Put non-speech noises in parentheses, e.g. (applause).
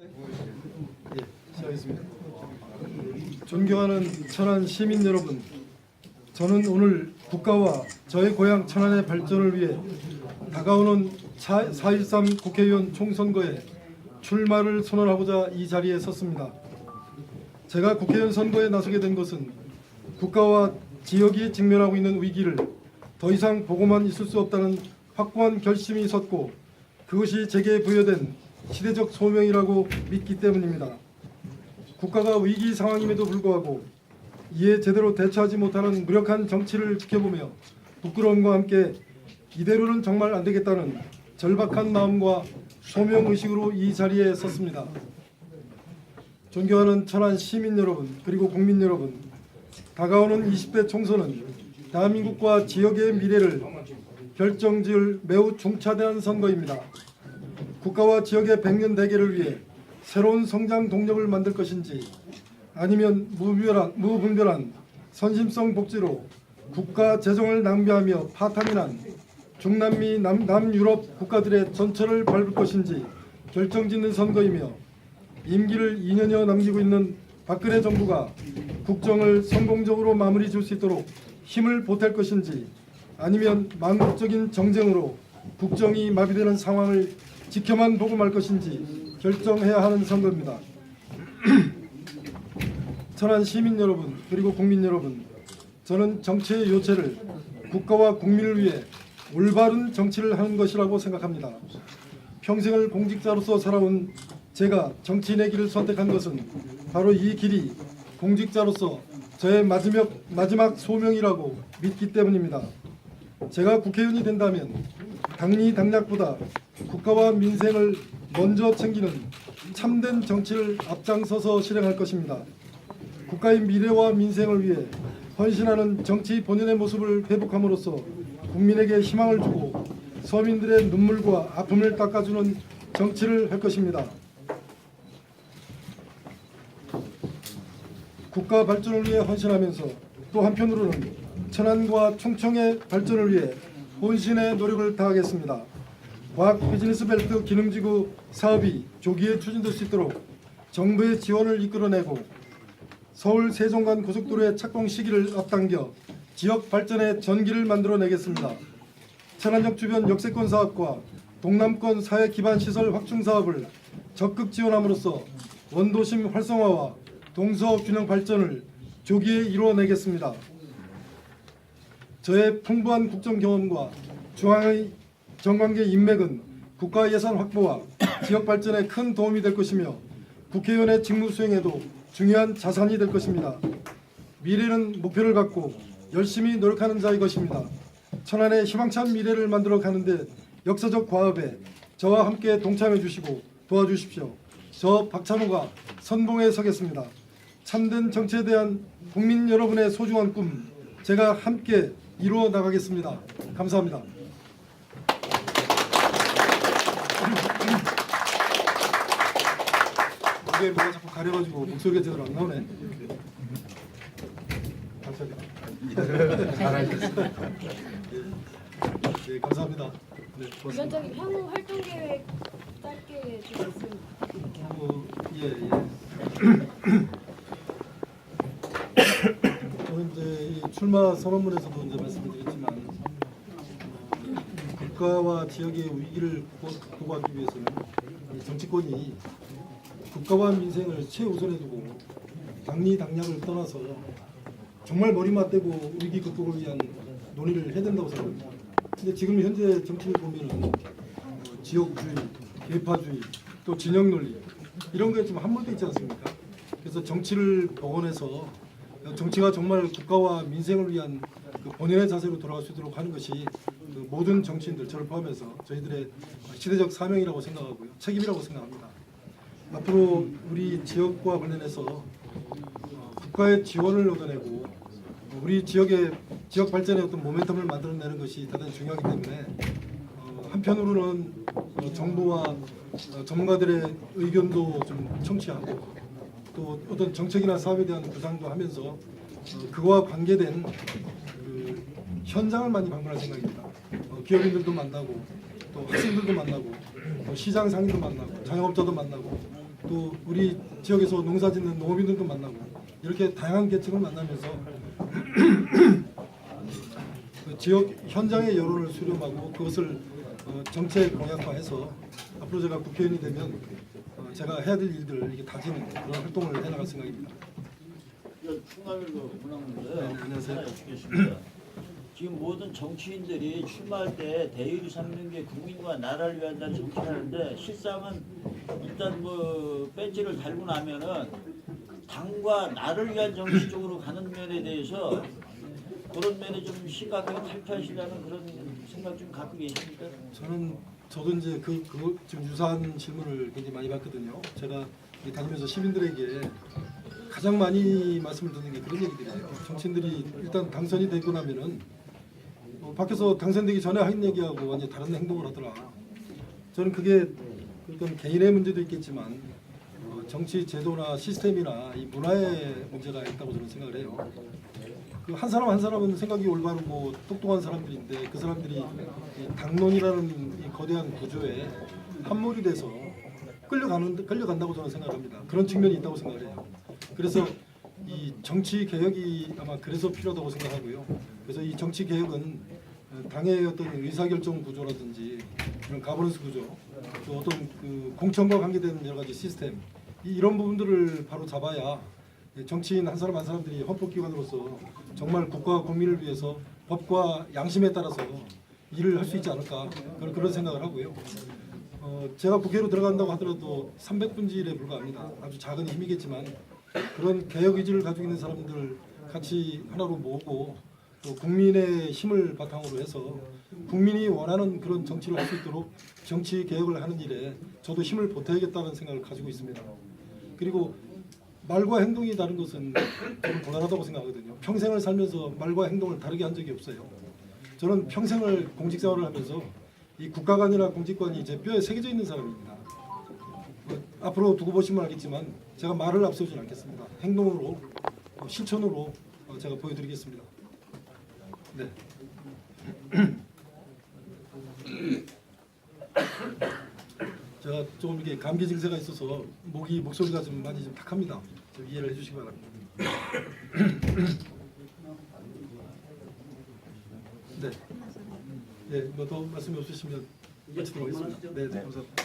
예. 존경하는 천안 시민 여러분, 저는 오늘 국가와 저의 고향 천안의 발전을 위해 다가오는 4.13 국회의원 총선거에 출마를 선언하고자 이 자리에 섰습니다. 제가 국회의원 선거에 나서게 된 것은 국가와 지역이 직면하고 있는 위기를 더 이상 보고만 있을 수 없다는 확고한 결심이 섰고 그것이 제게 부여된 시대적 소명이라고 믿기 때문입니다. 국가가 위기 상황임에도 불구하고 이에 제대로 대처하지 못하는 무력한 정치를 지켜보며 부끄러움과 함께 이대로는 정말 안 되겠다는 절박한 마음과 소명 의식으로 이 자리에 섰습니다. 존경하는 천안 시민 여러분 그리고 국민 여러분 다가오는 20대 총선은 대한민국과 지역의 미래를 결정지을 매우 중차대한 선거입니다. 국가와 지역의 백년 대계를 위해 새로운 성장 동력을 만들 것인지 아니면 무분별한, 무분별한 선심성 복지로 국가 재정을 낭비하며 파탄이 난 중남미 남, 남유럽 국가들의 전철을 밟을 것인지 결정짓는 선거이며 임기를 2년여 남기고 있는 박근혜 정부가 국정을 성공적으로 마무리 줄 수 있도록 힘을 보탤 것인지 아니면 망국적인 정쟁으로 국정이 마비되는 상황을 지켜만 보고 말 것인지 결정해야 하는 선거입니다. (clears throat) 천안 시민 여러분 그리고 국민 여러분 저는 정치의 요체를 국가와 국민을 위해 올바른 정치를 하는 것이라고 생각합니다. 평생을 공직자로서 살아온 제가 정치인의 길을 선택한 것은 바로 이 길이 공직자로서 저의 마지막, 마지막 소명이라고 믿기 때문입니다. 제가 국회의원이 된다면 당리 당략보다 국가와 민생을 먼저 챙기는 참된 정치를 앞장서서 실행할 것입니다. 국가의 미래와 민생을 위해 헌신하는 정치 본연의 모습을 회복함으로써 국민에게 희망을 주고 서민들의 눈물과 아픔을 닦아주는 정치를 할 것입니다. 국가 발전을 위해 헌신하면서 또 한편으로는 천안과 충청의 발전을 위해 혼신의 노력을 다하겠습니다. 과학 비즈니스 벨트 기능지구 사업이 조기에 추진될 수 있도록 정부의 지원을 이끌어내고 서울 세종간 고속도로의 착공 시기를 앞당겨 지역 발전의 전기를 만들어내겠습니다. 천안역 주변 역세권 사업과 동남권 사회 기반 시설 확충 사업을 적극 지원함으로써 원도심 활성화와 동서 균형 발전을 조기에 이루어내겠습니다. 저의 풍부한 국정 경험과 중앙의 정관계 인맥은 국가 예산 확보와 지역 발전에 큰 도움이 될 것이며 국회의원의 직무 수행에도 중요한 자산이 될 것입니다. 미래는 목표를 갖고 열심히 노력하는 자의 것입니다. 천안의 희망찬 미래를 만들어 가는데 역사적 과업에 저와 함께 동참해 주시고 도와주십시오. 저 박찬호가 선봉에 서겠습니다. 참된 정치에 대한 국민 여러분의 소중한 꿈 제가 함께 이루어 나가겠습니다. 감사합니다. 이게 뭐가 자꾸 가려가지고 목소리가 제대로 안 나오네. 감사합니다. 네, 감사합니다. 네, 고맙습니다. 위원장님 향후 활동 계획 짧게 좀 말씀 드릴게요. 어, 예, 예. 저는 이제 이 출마 선언문에서도 이제 말씀을 드렸지만 어, 국가와 지역의 위기를 극복- 극복하기 위해서는 이 정치권이 국가와 민생을 최우선에 두고 당리 당략을 떠나서 정말 머리 맞대고 위기 극복을 위한 논의를 해야 된다고 생각합니다. 근데 지금 현재 정치를 보면은 어, 지역주의, 계파주의, 또 진영 논리 이런 게 좀 함몰돼 있지 않습니까? 그래서 정치를 복원해서 정치가 정말 국가와 민생을 위한 그 본연의 자세로 돌아갈 수 있도록 하는 것이 그 모든 정치인들 저를 포함해서 저희들의 시대적 사명이라고 생각하고요 책임이라고 생각합니다. 앞으로 우리 지역과 관련해서 어, 국가의 지원을 얻어내고 우리 지역의 지역 발전의 어떤 모멘텀을 만들어내는 것이 대단히 중요하기 때문에 어, 한편으로는 어, 정부와 어, 전문가들의 의견도 좀 청취하고 또 어떤 정책이나 사업에 대한 구상도 하면서 어, 그와 관계된 그 현장을 많이 방문할 생각입니다. 어, 기업인들도 만나고 또 학생들도 만나고 또 시장 상인도 만나고 자영업자도 만나고 또 우리 지역에서 농사 짓는 농업인들도 만나고 이렇게 다양한 계층을 만나면서 (clears throat) 그 지역 현장의 여론을 수렴하고 그것을 어, 정책 공약화해서 앞으로 제가 국회의원이 되면 어, 제가 해야 될 일들을 이렇게 다지는 그런 활동을 해나갈 생각입니다. 충남일보 네, 문화인데 안녕하세요. 지금 모든 정치인들이 출마할 때 대의를 삼는 게 국민과 나라를 위한다는 정치하는데 실상은 일단 뭐 배지를 달고 나면은 당과 나를 위한 정치 쪽으로 가는 면에 대해서 그런 면에 좀 심각하게 탈피하시려는 그런 생각 좀 갖고 계십니까? 저는 저도 이제 그, 그 지금 유사한 질문을 굉장히 많이 받거든요. 제가 이 다니면서 시민들에게 가장 많이 말씀을 듣는 게 그런 얘기들이에요. 정치인들이 일단 당선이 되고 나면은 어, 밖에서 당선되기 전에 한 얘기하고 완전 히 다른 행동을 하더라. 저는 그게 어떤 개인의 문제도 있겠지만 어, 정치 제도나 시스템이나 이 문화의 문제가 있다고 저는 생각을 해요. 그 한 사람 한 사람은 생각이 올바르고 똑똑한 사람들인데 그 사람들이 이 당론이라는 이 거대한 구조에 함몰이 돼서 끌려가는 끌려간다고 저는 생각합니다. 그런 측면이 있다고 생각을 해요. 그래서 이 정치 개혁이 아마 그래서 필요하다고 생각하고요. 그래서 이 정치 개혁은 어, 당의 어떤 의사결정 구조라든지 이런 가버넌스 구조, 또 어떤 그 공천과 관계되는 여러 가지 시스템 이- 이런 부분들을 바로 잡아야 정치인 한 사람 한 사람들이 헌법기관으로서 정말 국가와 국민을 위해서 법과 양심에 따라서 일을 할 수 있지 않을까 그런, 그런 생각을 하고요. 어, 제가 국회로 들어간다고 하더라도 300분지일에 불과합니다. 아주 작은 힘이겠지만 그런 개혁 의지를 가지고 있는 사람들 같이 하나로 모으고 또 국민의 힘을 바탕으로 해서 국민이 원하는 그런 정치를 할 수 있도록 정치 개혁을 하는 일에 저도 힘을 보태야겠다는 생각을 가지고 있습니다. 그리고 말과 행동이 다른 것은 저는 곤란하다고 생각하거든요. 평생을 살면서 말과 행동을 다르게 한 적이 없어요. 저는 평생을 공직 생활을 하면서 이 국가관이나 공직관이 제 뼈에 새겨져 있는 사람입니다. 어, 앞으로 두고 보시면 알겠지만 제가 말을 앞세우지 않겠습니다. 행동으로 어, 실천으로 어, 제가 보여드리겠습니다. 네. (coughs) 제가 조금 이렇게 감기 증세가 있어서 목이 목소리가 좀 많이 좀 탁합니다. 좀 이해를 해주시기 바랍니다. (coughs) 네. 네, 뭐더 말씀이 없으시면 마치도록 하겠습니다. 네, 네, 감사합니다.